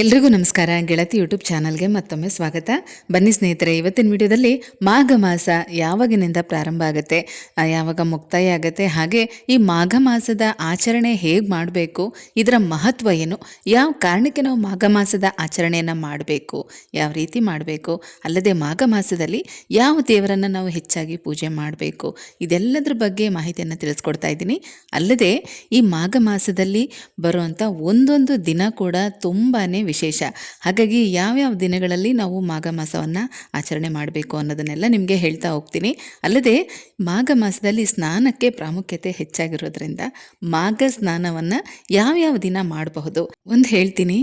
ಎಲ್ರಿಗೂ ನಮಸ್ಕಾರ. ಗೆಳತಿ ಯೂಟ್ಯೂಬ್ ಚಾನಲ್ಗೆ ಮತ್ತೊಮ್ಮೆ ಸ್ವಾಗತ. ಬನ್ನಿ ಸ್ನೇಹಿತರೆ, ಇವತ್ತಿನ ವಿಡಿಯೋದಲ್ಲಿ ಮಾಘ ಮಾಸ ಯಾವಾಗಿನಿಂದ ಪ್ರಾರಂಭ ಆಗುತ್ತೆ? ಯಾವಾಗ ಮುಕ್ತಾಯ ಆಗುತ್ತೆ? ಹಾಗೆ ಈ ಮಾಘ ಮಾಸದ ಆಚರಣೆ ಹೇಗೆ ಮಾಡಬೇಕು? ಇದರ ಮಹತ್ವ ಏನು? ಯಾವ ಕಾರಣಕ್ಕೆ ನಾವು ಮಾಘ ಮಾಸದ ಆಚರಣೆಯನ್ನು ಮಾಡಬೇಕು? ಯಾವ ರೀತಿ ಮಾಡಬೇಕು? ಅಲ್ಲದೆ ಮಾಘ ಮಾಸದಲ್ಲಿ ಯಾವ ದೇವರನ್ನು ನಾವು ಹೆಚ್ಚಾಗಿ ಪೂಜೆ ಮಾಡಬೇಕು? ಇದೆಲ್ಲದರ ಬಗ್ಗೆ ಮಾಹಿತಿಯನ್ನು ತಿಳಿಸ್ಕೊಡ್ತಾ ಇದ್ದೀನಿ. ಅಲ್ಲದೆ ಈ ಮಾಘ ಮಾಸದಲ್ಲಿ ಬರುವಂಥ ಒಂದೊಂದು ದಿನ ಕೂಡ ತುಂಬಾ ವಿಶೇಷ. ಹಾಗಾಗಿ ಯಾವ್ಯಾವ ದಿನಗಳಲ್ಲಿ ನಾವು ಮಾಘ ಮಾಸವನ್ನು ಆಚರಣೆ ಮಾಡಬೇಕು ಅನ್ನೋದನ್ನೆಲ್ಲ ನಿಮಗೆ ಹೇಳ್ತಾ ಹೋಗ್ತೀನಿ. ಅಲ್ಲದೆ ಮಾಘ ಮಾಸದಲ್ಲಿ ಸ್ನಾನಕ್ಕೆ ಪ್ರಾಮುಖ್ಯತೆ ಹೆಚ್ಚಾಗಿರೋದ್ರಿಂದ ಮಾಘ ಸ್ನಾನವನ್ನು ಯಾವ್ಯಾವ ದಿನ ಮಾಡಬಹುದು? ಒಂದು ಹೇಳ್ತೀನಿ.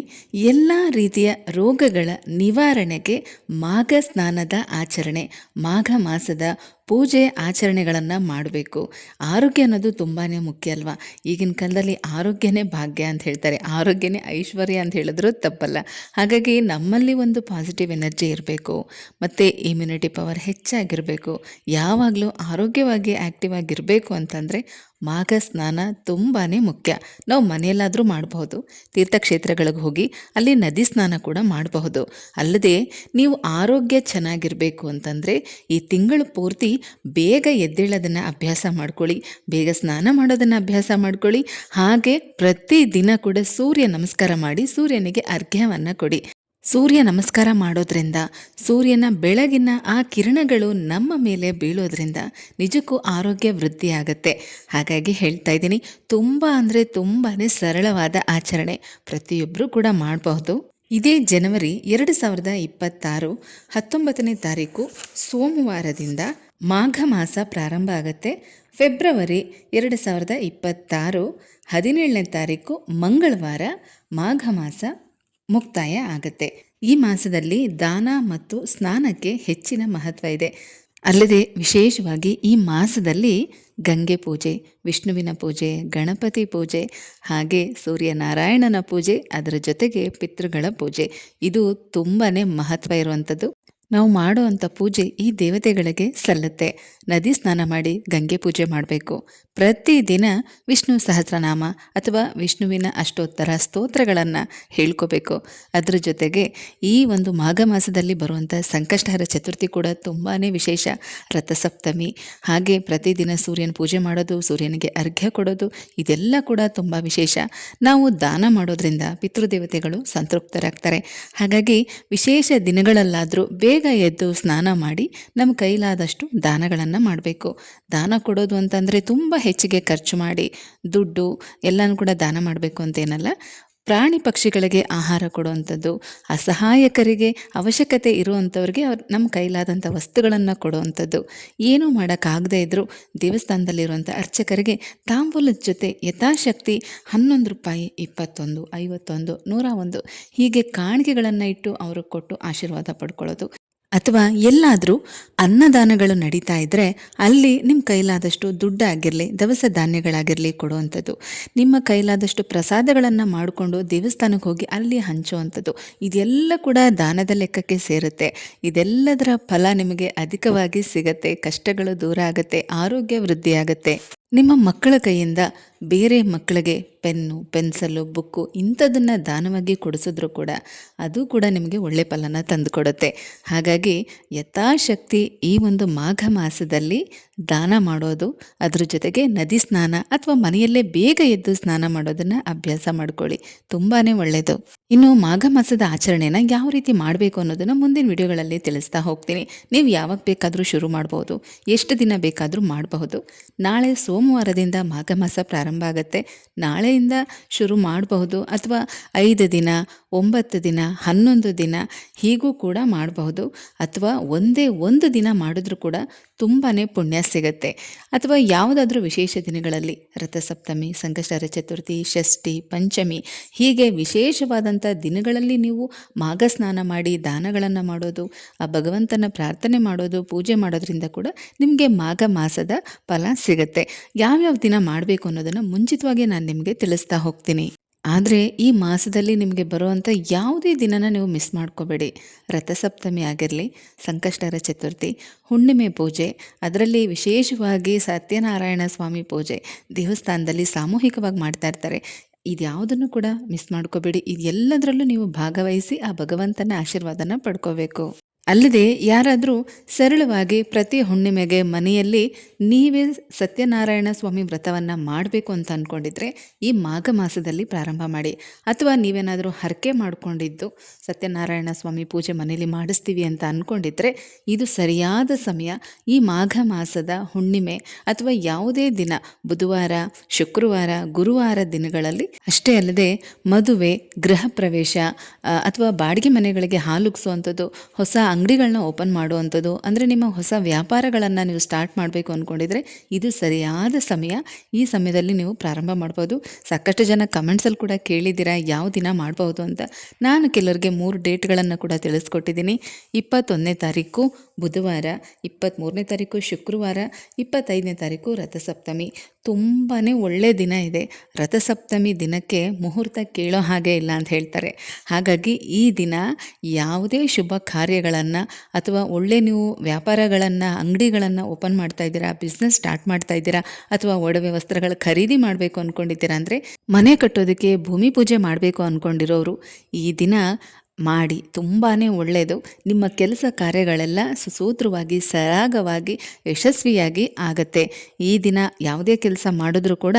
ಎಲ್ಲ ರೀತಿಯ ರೋಗಗಳ ನಿವಾರಣೆಗೆ ಮಾಘ ಸ್ನಾನದ ಆಚರಣೆ, ಮಾಘ ಮಾಸದ ಪೂಜೆ ಆಚರಣೆಗಳನ್ನು ಮಾಡಬೇಕು. ಆರೋಗ್ಯ ಅನ್ನೋದು ತುಂಬಾ ಮುಖ್ಯ ಅಲ್ವಾ? ಈಗಿನ ಕಾಲದಲ್ಲಿ ಆರೋಗ್ಯನೇ ಭಾಗ್ಯ ಅಂತ ಹೇಳ್ತಾರೆ. ಆರೋಗ್ಯನೇ ಐಶ್ವರ್ಯ ಅಂತ ಹೇಳಿದ್ರು ತಪ್ಪಲ್ಲ. ಹಾಗಾಗಿ ನಮ್ಮಲ್ಲಿ ಒಂದು ಪಾಸಿಟಿವ್ ಎನರ್ಜಿ ಇರಬೇಕು. ಮತ್ತು ಇಮ್ಯುನಿಟಿ ಪವರ್ ಹೆಚ್ಚಾಗಿರಬೇಕು. ಯಾವಾಗಲೂ ಆರೋಗ್ಯವಾಗಿ ಆ್ಯಕ್ಟಿವ್ ಆಗಿರಬೇಕು ಅಂತಂದರೆ ಮಾಘ ಸ್ನಾನ ತುಂಬಾ ಮುಖ್ಯ. ನಾವು ಮನೆಯಲ್ಲಾದರೂ ಮಾಡಬಹುದು. ತೀರ್ಥಕ್ಷೇತ್ರಗಳಿಗೆ ಹೋಗಿ ಅಲ್ಲಿ ನದಿ ಸ್ನಾನ ಕೂಡ ಮಾಡಬಹುದು. ಅಲ್ಲದೆ ನೀವು ಆರೋಗ್ಯ ಚೆನ್ನಾಗಿರಬೇಕು ಅಂತಂದರೆ ಈ ತಿಂಗಳು ಪೂರ್ತಿ ಬೇಗ ಎದ್ದೇಳೋದನ್ನು ಅಭ್ಯಾಸ ಮಾಡ್ಕೊಳ್ಳಿ. ಬೇಗ ಸ್ನಾನ ಮಾಡೋದನ್ನು ಅಭ್ಯಾಸ ಮಾಡ್ಕೊಳ್ಳಿ. ಹಾಗೆ ಪ್ರತಿದಿನ ಕೂಡ ಸೂರ್ಯ ನಮಸ್ಕಾರ ಮಾಡಿ ಸೂರ್ಯನಿಗೆ ಅರ್ಘ್ಯವನ್ನು ಕೊಡಿ. ಸೂರ್ಯ ನಮಸ್ಕಾರ ಮಾಡೋದ್ರಿಂದ, ಸೂರ್ಯನ ಬೆಳಗಿನ ಆ ಕಿರಣಗಳು ನಮ್ಮ ಮೇಲೆ ಬೀಳೋದ್ರಿಂದ ನಿಜಕ್ಕೂ ಆರೋಗ್ಯ ವೃದ್ಧಿಯಾಗತ್ತೆ ಹಾಗಾಗಿ ಹೇಳ್ತಾ ಇದ್ದೀನಿ, ತುಂಬ ಅಂದರೆ ತುಂಬಾ ಸರಳವಾದ ಆಚರಣೆ ಪ್ರತಿಯೊಬ್ಬರೂ ಕೂಡ ಮಾಡಬಹುದು. ಇದೇ ಜನವರಿ ಎರಡು ಸಾವಿರದ ಇಪ್ಪತ್ತಾರು, ಹತ್ತೊಂಬತ್ತನೇ ತಾರೀಕು ಸೋಮವಾರದಿಂದ ಮಾಘ ಮಾಸ ಪ್ರಾರಂಭ ಆಗುತ್ತೆ. ಫೆಬ್ರವರಿ ಎರಡು ಸಾವಿರದ ಇಪ್ಪತ್ತಾರು, ಹದಿನೇಳನೇ ತಾರೀಕು ಮಂಗಳವಾರ ಮಾಘ ಮಾಸ ಮುಕ್ತಾಯ ಆಗುತ್ತೆ. ಈ ಮಾಸದಲ್ಲಿ ದಾನ ಮತ್ತು ಸ್ನಾನಕ್ಕೆ ಹೆಚ್ಚಿನ ಮಹತ್ವ ಇದೆ. ಅಲ್ಲದೆ ವಿಶೇಷವಾಗಿ ಈ ಮಾಸದಲ್ಲಿ ಗಂಗೆ ಪೂಜೆ, ವಿಷ್ಣುವಿನ ಪೂಜೆ, ಗಣಪತಿ ಪೂಜೆ, ಹಾಗೆ ಸೂರ್ಯನಾರಾಯಣನ ಪೂಜೆ, ಅದರ ಜೊತೆಗೆ ಪಿತೃಗಳ ಪೂಜೆ. ಇದು ತುಂಬಾ ಮಹತ್ವ ಇರುವಂಥದ್ದು. ನಾವು ಮಾಡುವಂಥ ಪೂಜೆ ಈ ದೇವತೆಗಳಿಗೆ ಸಲ್ಲುತ್ತೆ. ನದಿ ಸ್ನಾನ ಮಾಡಿ ಗಂಗೆ ಪೂಜೆ ಮಾಡಬೇಕು. ಪ್ರತಿದಿನ ವಿಷ್ಣು ಸಹಸ್ರನಾಮ ಅಥವಾ ವಿಷ್ಣುವಿನ ಅಷ್ಟೋತ್ತರ ಸ್ತೋತ್ರಗಳನ್ನು ಹೇಳ್ಕೋಬೇಕು. ಅದರ ಜೊತೆಗೆ ಈ ಒಂದು ಮಾಘ ಮಾಸದಲ್ಲಿ ಬರುವಂಥ ಸಂಕಷ್ಟಹರ ಚತುರ್ಥಿ ಕೂಡ ತುಂಬಾ ವಿಶೇಷ. ರಥಸಪ್ತಮಿ, ಹಾಗೆ ಪ್ರತಿದಿನ ಸೂರ್ಯನ ಪೂಜೆ ಮಾಡೋದು, ಸೂರ್ಯನಿಗೆ ಅರ್ಘ್ಯ ಕೊಡೋದು, ಇದೆಲ್ಲ ಕೂಡ ತುಂಬ ವಿಶೇಷ. ನಾವು ದಾನ ಮಾಡೋದ್ರಿಂದ ಪಿತೃದೇವತೆಗಳು ಸಂತೃಪ್ತರಾಗ್ತಾರೆ. ಹಾಗಾಗಿ ವಿಶೇಷ ದಿನಗಳಲ್ಲಾದರೂ ಬೇಗ ಎದ್ದು ಸ್ನಾನ ಮಾಡಿ ನಮ್ಮ ಕೈಲಾದಷ್ಟು ದಾನಗಳನ್ನು ಮಾಡಬೇಕು. ದಾನ ಕೊಡೋದು ಅಂತಂದರೆ ತುಂಬ ಹೆಚ್ಚಿಗೆ ಖರ್ಚು ಮಾಡಿ ದುಡ್ಡು ಎಲ್ಲನೂ ಕೂಡ ದಾನ ಮಾಡಬೇಕು ಅಂತೇನಲ್ಲ. ಪ್ರಾಣಿ ಪಕ್ಷಿಗಳಿಗೆ ಆಹಾರ ಕೊಡುವಂಥದ್ದು, ಅಸಹಾಯಕರಿಗೆ ಅವಶ್ಯಕತೆ ಇರುವಂಥವ್ರಿಗೆ ಅವ್ರು ನಮ್ಮ ಕೈಲಾದಂಥ ವಸ್ತುಗಳನ್ನು ಕೊಡುವಂಥದ್ದು. ಏನೂ ಮಾಡೋಕ್ಕಾಗದೇ ಇದ್ದರೂ ದೇವಸ್ಥಾನದಲ್ಲಿರುವಂಥ ಅರ್ಚಕರಿಗೆ ತಾಂಬೂಲದ ಜೊತೆ ಯಥಾಶಕ್ತಿ ಹನ್ನೊಂದು ರೂಪಾಯಿ ಇಪ್ಪತ್ತೊಂದು, ಐವತ್ತೊಂದು, ನೂರ ಒಂದು ಹೀಗೆ ಕಾಣಿಕೆಗಳನ್ನು ಇಟ್ಟು ಅವರು ಕೊಟ್ಟು ಆಶೀರ್ವಾದ ಪಡ್ಕೊಳ್ಳೋದು. ಅಥವಾ ಎಲ್ಲಾದರೂ ಅನ್ನದಾನಗಳು ನಡೀತಾ ಇದ್ದರೆ ಅಲ್ಲಿ ನಿಮ್ಮ ಕೈಲಾದಷ್ಟು ದುಡ್ಡಾಗಿರಲಿ, ದವಸ ಧಾನ್ಯಗಳಾಗಿರಲಿ ಕೊಡುವಂಥದ್ದು. ನಿಮ್ಮ ಕೈಲಾದಷ್ಟು ಪ್ರಸಾದಗಳನ್ನು ಮಾಡಿಕೊಂಡು ದೇವಸ್ಥಾನಕ್ಕೆ ಹೋಗಿ ಅಲ್ಲಿ ಹಂಚುವಂಥದ್ದು. ಇದೆಲ್ಲ ಕೂಡ ದಾನದ ಲೆಕ್ಕಕ್ಕೆ ಸೇರುತ್ತೆ. ಇದೆಲ್ಲದರ ಫಲ ನಿಮಗೆ ಅಧಿಕವಾಗಿ ಸಿಗತ್ತೆ, ಕಷ್ಟಗಳು ದೂರ ಆಗುತ್ತೆ, ಆರೋಗ್ಯ ವೃದ್ಧಿಯಾಗತ್ತೆ. ನಿಮ್ಮ ಮಕ್ಕಳ ಕೈಯಿಂದ ಬೇರೆ ಮಕ್ಕಳಿಗೆ ಪೆನ್ನು ಪೆನ್ಸಲ್ಲು ಬುಕ್ಕು ಇಂಥದನ್ನು ದಾನವಾಗಿ ಕೊಡಿಸಿದ್ರು ಕೂಡ ಅದು ಕೂಡ ನಿಮಗೆ ಒಳ್ಳೆ ಫಲನ ತಂದುಕೊಡುತ್ತೆ. ಹಾಗಾಗಿ ಯಥಾಶಕ್ತಿ ಈ ಒಂದು ಮಾಘ ಮಾಸದಲ್ಲಿ ದಾನ ಮಾಡೋದು, ಅದ್ರ ಜೊತೆಗೆ ನದಿ ಸ್ನಾನ ಅಥವಾ ಮನೆಯಲ್ಲೇ ಬೇಗ ಎದ್ದು ಸ್ನಾನ ಮಾಡೋದನ್ನು ಅಭ್ಯಾಸ ಮಾಡ್ಕೊಳ್ಳಿ. ತುಂಬಾ ಒಳ್ಳೆಯದು ಇನ್ನು ಮಾಘ ಮಾಸದ ಆಚರಣೆನ ಯಾವ ರೀತಿ ಮಾಡಬೇಕು ಅನ್ನೋದನ್ನು ಮುಂದಿನ ವಿಡಿಯೋಗಳಲ್ಲಿ ತಿಳಿಸ್ತಾ ಹೋಗ್ತೀನಿ. ನೀವು ಯಾವಾಗ ಬೇಕಾದರೂ ಶುರು ಮಾಡಬಹುದು ಎಷ್ಟು ದಿನ ಬೇಕಾದರೂ ಮಾಡಬಹುದು. ನಾಳೆ ಸೋಮವಾರದಿಂದ ಮಾಘ ಮಾಸ ಪ್ರಾರಂಭ ಆಗುತ್ತೆ. ನಾಳೆಯಿಂದ ಶುರು ಮಾಡಬಹುದು ಅಥವಾ ಐದು ದಿನ ಒಂಬತ್ತು ದಿನ, ಹನ್ನೊಂದು ದಿನ ಹೀಗೂ ಕೂಡ ಮಾಡಬಹುದು. ಅಥವಾ ಒಂದೇ ಒಂದು ದಿನ ಮಾಡಿದ್ರೂ ಕೂಡ ತುಂಬಾ ಪುಣ್ಯ ಸಿಗುತ್ತೆ. ಅಥವಾ ಯಾವುದಾದ್ರೂ ವಿಶೇಷ ದಿನಗಳಲ್ಲಿ ರಥಸಪ್ತಮಿ ಸಂಕಷ್ಟರ ಚತುರ್ಥಿ, ಷಷ್ಠಿ, ಪಂಚಮಿ ಹೀಗೆ ವಿಶೇಷವಾದಂಥ ದಿನಗಳಲ್ಲಿ ನೀವು ಮಾಘ ಸ್ನಾನ ಮಾಡಿ ದಾನಗಳನ್ನು ಮಾಡೋದು, ಆ ಭಗವಂತನ ಪ್ರಾರ್ಥನೆ ಮಾಡೋದು, ಪೂಜೆ ಮಾಡೋದ್ರಿಂದ ಕೂಡ ನಿಮಗೆ ಮಾಘ ಮಾಸದ ಫಲ ಸಿಗುತ್ತೆ. ಯಾವ್ಯಾವ ದಿನ ಮಾಡಬೇಕು ಅನ್ನೋದನ್ನು ಮುಂಚಿತವಾಗಿ ನಾನು ನಿಮಗೆ ತಿಳಿಸ್ತಾ ಹೋಗ್ತೀನಿ. ಆದರೆ ಈ ಮಾಸದಲ್ಲಿ ನಿಮಗೆ ಬರುವಂಥ ಯಾವುದೇ ದಿನನ ನೀವು ಮಿಸ್ ಮಾಡ್ಕೋಬೇಡಿ. ರಥಸಪ್ತಮಿ ಆಗಿರಲಿ, ಸಂಕಷ್ಟರ ಚತುರ್ಥಿ, ಹುಣ್ಣಿಮೆ ಪೂಜೆ, ಅದರಲ್ಲಿ ವಿಶೇಷವಾಗಿ ಸತ್ಯನಾರಾಯಣ ಸ್ವಾಮಿ ಪೂಜೆ ದೇವಸ್ಥಾನದಲ್ಲಿ ಸಾಮೂಹಿಕವಾಗಿ ಮಾಡ್ತಾ ಇರ್ತಾರೆ. ಇದ್ಯಾವುದನ್ನು ಕೂಡ ಮಿಸ್ ಮಾಡ್ಕೋಬೇಡಿ. ಇದೆಲ್ಲದರಲ್ಲೂ ನೀವು ಭಾಗವಹಿಸಿ ಆ ಭಗವಂತನ ಆಶೀರ್ವಾದನ ಪಡ್ಕೋಬೇಕು. ಅಲ್ಲದೆ ಯಾರಾದರೂ ಸರಳವಾಗಿ ಪ್ರತಿ ಹುಣ್ಣಿಮೆಗೆ ಮನೆಯಲ್ಲಿ ನೀವೇ ಸತ್ಯನಾರಾಯಣ ಸ್ವಾಮಿ ವ್ರತವನ್ನು ಮಾಡಬೇಕು ಅಂತ ಅಂದ್ಕೊಂಡಿದ್ರೆ ಈ ಮಾಘ ಮಾಸದಲ್ಲಿ ಪ್ರಾರಂಭ ಮಾಡಿ. ಅಥವಾ ನೀವೇನಾದರೂ ಹರಕೆ ಮಾಡಿಕೊಂಡಿದ್ದು ಸತ್ಯನಾರಾಯಣ ಸ್ವಾಮಿ ಪೂಜೆ ಮನೆಯಲ್ಲಿ ಮಾಡಿಸ್ತೀವಿ ಅಂತ ಅಂದ್ಕೊಂಡಿದ್ರೆ ಇದು ಸರಿಯಾದ ಸಮಯ. ಈ ಮಾಘ ಮಾಸದ ಹುಣ್ಣಿಮೆ ಅಥವಾ ಯಾವುದೇ ದಿನ, ಬುಧವಾರ, ಶುಕ್ರವಾರ, ಗುರುವಾರ ದಿನಗಳಲ್ಲಿ ಅಷ್ಟೇ ಅಲ್ಲದೆ ಮದುವೆ, ಗೃಹ ಪ್ರವೇಶ ಅಥವಾ ಬಾಡಿಗೆ ಮನೆಗಳಿಗೆ ಹಾಲುಗ್ಸುವಂಥದ್ದು ಹೊಸ ಅಂಗಡಿಗಳನ್ನ ಓಪನ್ ಮಾಡುವಂಥದ್ದು, ಅಂದರೆ ನಿಮ್ಮ ಹೊಸ ವ್ಯಾಪಾರಗಳನ್ನು ನೀವು ಸ್ಟಾರ್ಟ್ ಮಾಡಬೇಕು ಅಂದ್ಕೊಂಡಿದ್ರೆ ಇದು ಸರಿಯಾದ ಸಮಯ. ಈ ಸಮಯದಲ್ಲಿ ನೀವು ಪ್ರಾರಂಭ ಮಾಡ್ಬೋದು. ಸಾಕಷ್ಟು ಜನ ಕಮೆಂಟ್ಸಲ್ಲಿ ಕೂಡ ಕೇಳಿದ್ದೀರಾ, ಯಾವ ದಿನ ಮಾಡ್ಬೋದು ಅಂತ. ನಾನು ಕೆಲವರಿಗೆ ಮೂರು ಡೇಟ್ಗಳನ್ನು ಕೂಡ ತಿಳಿಸ್ಕೊಟ್ಟಿದ್ದೀನಿ. ಇಪ್ಪತ್ತೊಂದನೇ ತಾರೀಕು ಬುಧವಾರ ಇಪ್ಪತ್ತ್ಮೂರನೇ ತಾರೀಕು ಶುಕ್ರವಾರ, ಇಪ್ಪತ್ತೈದನೇ ತಾರೀಕು ರಥಸಪ್ತಮಿ. ತುಂಬಾ ಒಳ್ಳೆಯ ದಿನ ಇದೆ. ರಥಸಪ್ತಮಿ ದಿನಕ್ಕೆ ಮುಹೂರ್ತ ಕೇಳೋ ಹಾಗೆ ಇಲ್ಲ ಅಂತ ಹೇಳ್ತಾರೆ. ಹಾಗಾಗಿ ಈ ದಿನ ಯಾವುದೇ ಶುಭ ಕಾರ್ಯಗಳನ್ನು ಅಥವಾ ಒಳ್ಳೆ ನೀವು ವ್ಯಾಪಾರಗಳನ್ನು, ಅಂಗಡಿಗಳನ್ನು ಓಪನ್ ಮಾಡ್ತಾ ಇದ್ದೀರಾ ಬಿಸ್ನೆಸ್ ಸ್ಟಾರ್ಟ್ ಮಾಡ್ತಾ ಇದ್ದೀರಾ? ಅಥವಾ ಒಡವೆ ವಸ್ತ್ರಗಳ ಖರೀದಿ ಮಾಡಬೇಕು ಅಂದ್ಕೊಂಡಿದ್ದೀರಾ ಅಂದರೆ ಮನೆ ಕಟ್ಟೋದಕ್ಕೆ ಭೂಮಿ ಪೂಜೆ ಮಾಡಬೇಕು ಅಂದ್ಕೊಂಡಿರೋರು ಈ ದಿನ ಮಾಡಿ ತುಂಬಾ ಒಳ್ಳೆಯದು. ನಿಮ್ಮ ಕೆಲಸ ಕಾರ್ಯಗಳೆಲ್ಲ ಸುಸೂತ್ರವಾಗಿ, ಸರಾಗವಾಗಿ, ಯಶಸ್ವಿಯಾಗಿ ಆಗತ್ತೆ. ಈ ದಿನ ಯಾವುದೇ ಕೆಲಸ ಮಾಡಿದ್ರೂ ಕೂಡ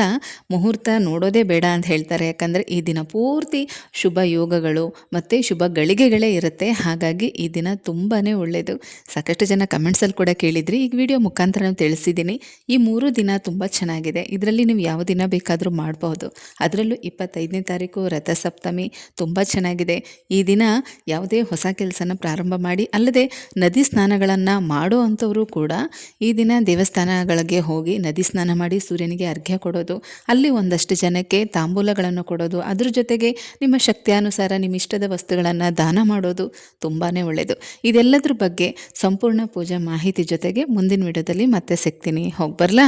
ಮುಹೂರ್ತ ನೋಡೋದೇ ಬೇಡ ಅಂತ ಹೇಳ್ತಾರೆ. ಯಾಕಂದರೆ ಈ ದಿನ ಪೂರ್ತಿ ಶುಭ ಯೋಗಗಳು ಮತ್ತು ಶುಭ ಗಳಿಗೆಗಳೇ ಇರುತ್ತೆ. ಹಾಗಾಗಿ ಈ ದಿನ ತುಂಬಾ ಒಳ್ಳೆಯದು. ಸಾಕಷ್ಟು ಜನ ಕಮೆಂಟ್ಸಲ್ಲಿ ಕೂಡ ಕೇಳಿದ್ರಿ. ಈಗ ವಿಡಿಯೋ ಮುಖಾಂತರ ನಾನು ತಿಳಿಸಿದ್ದೀನಿ. ಈ ಮೂರು ದಿನ ತುಂಬ ಚೆನ್ನಾಗಿದೆ. ಇದರಲ್ಲಿ ನೀವು ಯಾವ ದಿನ ಬೇಕಾದರೂ ಮಾಡಬಹುದು ಅದರಲ್ಲೂ ಇಪ್ಪತ್ತೈದನೇ ತಾರೀಕು ರಥಸಪ್ತಮಿ ತುಂಬ ಚೆನ್ನಾಗಿದೆ. ಈ ದಿನ ಯಾವುದೇ ಹೊಸ ಕೆಲಸನ ಪ್ರಾರಂಭ ಮಾಡಿ, ಅಲ್ಲದೆ ನದಿ ಸ್ನಾನಗಳನ್ನು ಮಾಡೋ ಅಂಥವರು ಕೂಡ ಈ ದಿನ ದೇವಸ್ಥಾನಗಳಿಗೆ ಹೋಗಿ ನದಿ ಸ್ನಾನ ಮಾಡಿ ಸೂರ್ಯನಿಗೆ ಅರ್ಘ್ಯ ಕೊಡೋದು, ಅಲ್ಲಿ ಒಂದಷ್ಟು ಜನಕ್ಕೆ ತಾಂಬೂಲಗಳನ್ನು ಕೊಡೋದು, ಅದ್ರ ಜೊತೆಗೆ ನಿಮ್ಮ ಶಕ್ತಿಯಾನುಸಾರ ನಿಮ್ಮ ಇಷ್ಟದ ವಸ್ತುಗಳನ್ನು ದಾನ ಮಾಡೋದು ತುಂಬಾ ಒಳ್ಳೆಯದು ಇದೆಲ್ಲದ್ರ ಬಗ್ಗೆ ಸಂಪೂರ್ಣ ಪೂಜಾ ಮಾಹಿತಿ ಜೊತೆಗೆ ಮುಂದಿನ ವಿಡಿಯೋದಲ್ಲಿ ಮತ್ತೆ ಸಿಗ್ತೀನಿ. ಹೋಗಿ ಬರಲಾ?